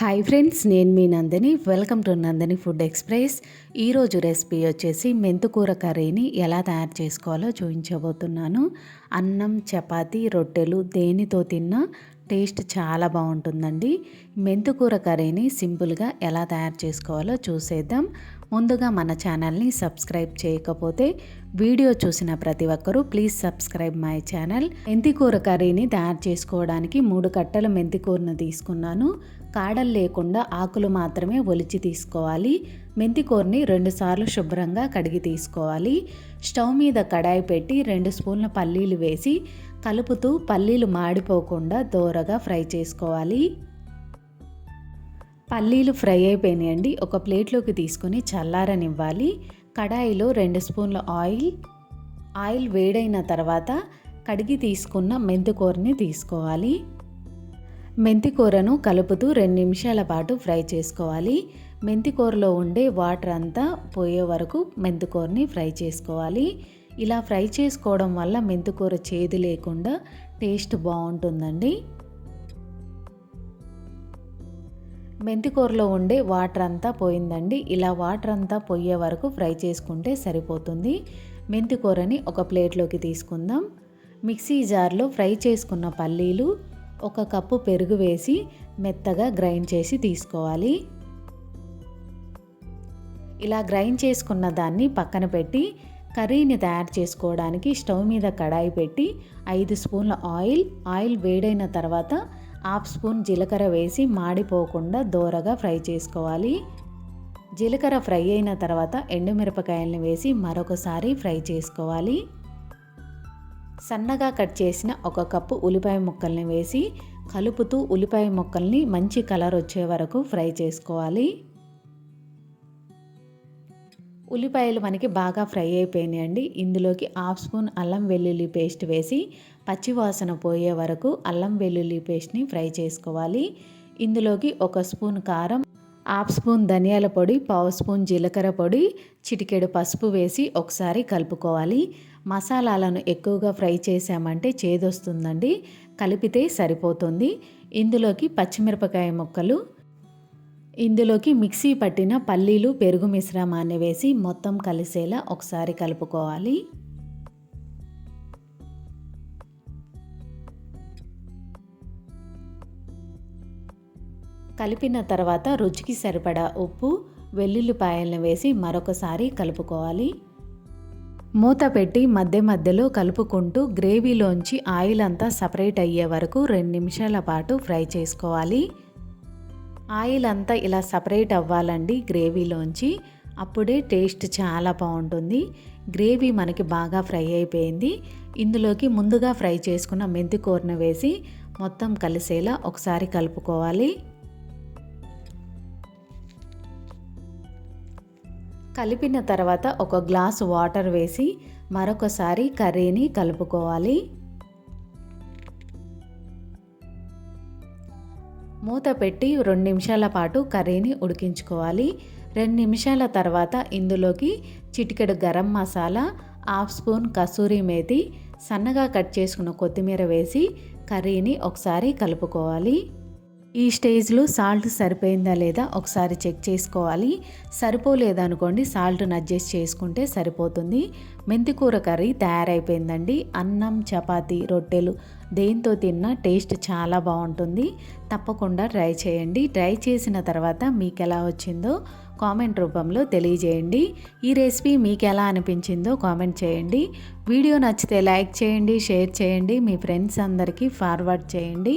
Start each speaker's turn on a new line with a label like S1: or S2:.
S1: Hi friends నేను మీ Nandini. Welcome to Nandini food express ఈరోజు recipe వచ్చేసి మెంతుకూర కర్రీని ఎలా తయారు చేసుకోవాలో చూపించబోతున్నాను. అన్నం చపాతీ రొట్టెలు దేనితో తిన్నా టేస్ట్ చాలా బాగుంటుందండి. మెంతుకూర కర్రీని సింపుల్గా ఎలా తయారు చేసుకోవాలో చూసేద్దాం. ముందుగా మన ఛానల్ని సబ్స్క్రైబ్ చేయకపోతే వీడియో చూసిన ప్రతి ఒక్కరూ ప్లీజ్ సబ్స్క్రైబ్ మై ఛానల్. మెంతికూర కర్రీని తయారు చేసుకోవడానికి మూడు కట్టల మెంతికూరను తీసుకున్నాను. కాడలు లేకుండా ఆకులు మాత్రమే ఒలిచి తీసుకోవాలి. మెంతికూరని రెండుసార్లు శుభ్రంగా కడిగి తీసుకోవాలి. స్టవ్ మీద కడాయి పెట్టి రెండు స్పూన్ల పల్లీలు వేసి కలుపుతూ పల్లీలు మాడిపోకుండా దోరగా ఫ్రై చేసుకోవాలి. పల్లీలు ఫ్రై అయిపోయినాయండి. ఒక ప్లేట్లోకి తీసుకొని చల్లారనివ్వాలి. కడాయిలో రెండు స్పూన్ల ఆయిల్. ఆయిల్ వేడైన తర్వాత కడిగి తీసుకున్న మెంతికూరని తీసుకోవాలి. మెంతికూరను కలుపుతూ రెండు నిమిషాల పాటు ఫ్రై చేసుకోవాలి. మెంతికూరలో ఉండే వాటర్ అంతా పోయే వరకు మెంతికూరని ఫ్రై చేసుకోవాలి. ఇలా ఫ్రై చేసుకోవడం వల్ల మెంతికూర చేదు లేకుండా టేస్ట్ బాగుంటుందండి. మెంతికూరలో ఉండే వాటర్ అంతా పోయిందండి. ఇలా వాటర్ అంతా పోయే వరకు ఫ్రై చేసుకుంటే సరిపోతుంది. మెంతికూరని ఒక ప్లేట్లోకి తీసుకుందాం. మిక్సీ జార్లో ఫ్రై చేసుకున్న పల్లీలు ఒక కప్పు పెరుగు వేసి మెత్తగా గ్రైండ్ చేసి తీసుకోవాలి. ఇలా గ్రైండ్ చేసుకున్న దాన్ని పక్కన పెట్టి కర్రీని తయారు చేసుకోవడానికి స్టవ్ మీద కడాయి పెట్టి ఐదు స్పూన్ల ఆయిల్ ఆయిల్ వేడైన తర్వాత హాఫ్ స్పూన్ జీలకర్ర వేసి మాడిపోకుండా దోరగా ఫ్రై చేసుకోవాలి. జీలకర్ర ఫ్రై అయిన తర్వాత ఎండుమిరపకాయలను వేసి మరొకసారి ఫ్రై చేసుకోవాలి. సన్నగా కట్ చేసిన ఒక కప్పు ఉల్లిపాయ ముక్కల్ని వేసి కలుపుతూ ఉల్లిపాయ ముక్కల్ని మంచి కలర్ వచ్చే వరకు ఫ్రై చేసుకోవాలి. ఉల్లిపాయలు మనకి బాగా ఫ్రై అయిపోయినాయండి. ఇందులోకి హాఫ్ స్పూన్ అల్లం వెల్లుల్లి పేస్ట్ వేసి పచ్చివాసన పోయే వరకు అల్లం వెల్లుల్లి పేస్ట్ని ఫ్రై చేసుకోవాలి. ఇందులోకి ఒక స్పూన్ కారం హాఫ్ స్పూన్ ధనియాల పొడి పావు స్పూన్ జీలకర్ర పొడి చిటికెడు పసుపు వేసి ఒకసారి కలుపుకోవాలి. మసాలాలను ఎక్కువగా ఫ్రై చేసామంటే చేదొస్తుందండి. కలిపితే సరిపోతుంది. ఇందులోకి పచ్చిమిరపకాయ ముక్కలు ఇందులోకి మిక్సీ పట్టిన పల్లీలు పెరుగు మిశ్రమాన్ని వేసి మొత్తం కలిసేలా ఒకసారి కలుపుకోవాలి. కలిపిన తర్వాత రుచికి సరిపడా ఉప్పు వెల్లుల్లిపాయలను వేసి మరొకసారి కలుపుకోవాలి. మూత పెట్టి మధ్య మధ్యలో కలుపుకుంటూ గ్రేవీలోంచి ఆయిల్ అంతా సపరేట్ అయ్యే వరకు రెండు నిమిషాల పాటు ఫ్రై చేసుకోవాలి. ఆయిల్ అంతా ఇలా సపరేట్ అవ్వాలండి గ్రేవీలోంచి. అప్పుడే టేస్ట్ చాలా బాగుంటుంది. గ్రేవీ మనకి బాగా ఫ్రై అయిపోయింది. ఇందులోకి ముందుగా ఫ్రై చేసుకున్న మెంతి కూరను వేసి మొత్తం కలిసేలా ఒకసారి కలుపుకోవాలి. కలిపిన తర్వాత ఒక గ్లాస్ వాటర్ వేసి మరొకసారి కర్రీని కలుపుకోవాలి. మూత పెట్టి రెండు నిమిషాల పాటు కర్రీని ఉడికించుకోవాలి. రెండు నిమిషాల తర్వాత ఇందులోకి చిటికెడు గరం మసాలా హాఫ్ స్పూన్ కసూరి మేతి సన్నగా కట్ చేసుకున్న కొత్తిమీర వేసి కర్రీని ఒకసారి కలుపుకోవాలి. ఈ స్టేజ్లో సాల్ట్ సరిపోయిందా లేదా ఒకసారి చెక్ చేసుకోవాలి. సరిపోలేదనుకోండి సాల్ట్ని అడ్జస్ట్ చేసుకుంటే సరిపోతుంది. మెంతికూర కర్రీ తయారైపోయిందండి. అన్నం చపాతీ రొట్టెలు దేంతో తిన్నా టేస్ట్ చాలా బాగుంటుంది. తప్పకుండా ట్రై చేయండి. ట్రై చేసిన తర్వాత మీకు ఎలా వచ్చిందో కామెంట్ రూపంలో తెలియజేయండి. ఈ రెసిపీ మీకు ఎలా అనిపించిందో కామెంట్ చేయండి. వీడియో నచ్చితే లైక్ చేయండి షేర్ చేయండి. మీ ఫ్రెండ్స్ అందరికీ ఫార్వర్డ్ చేయండి.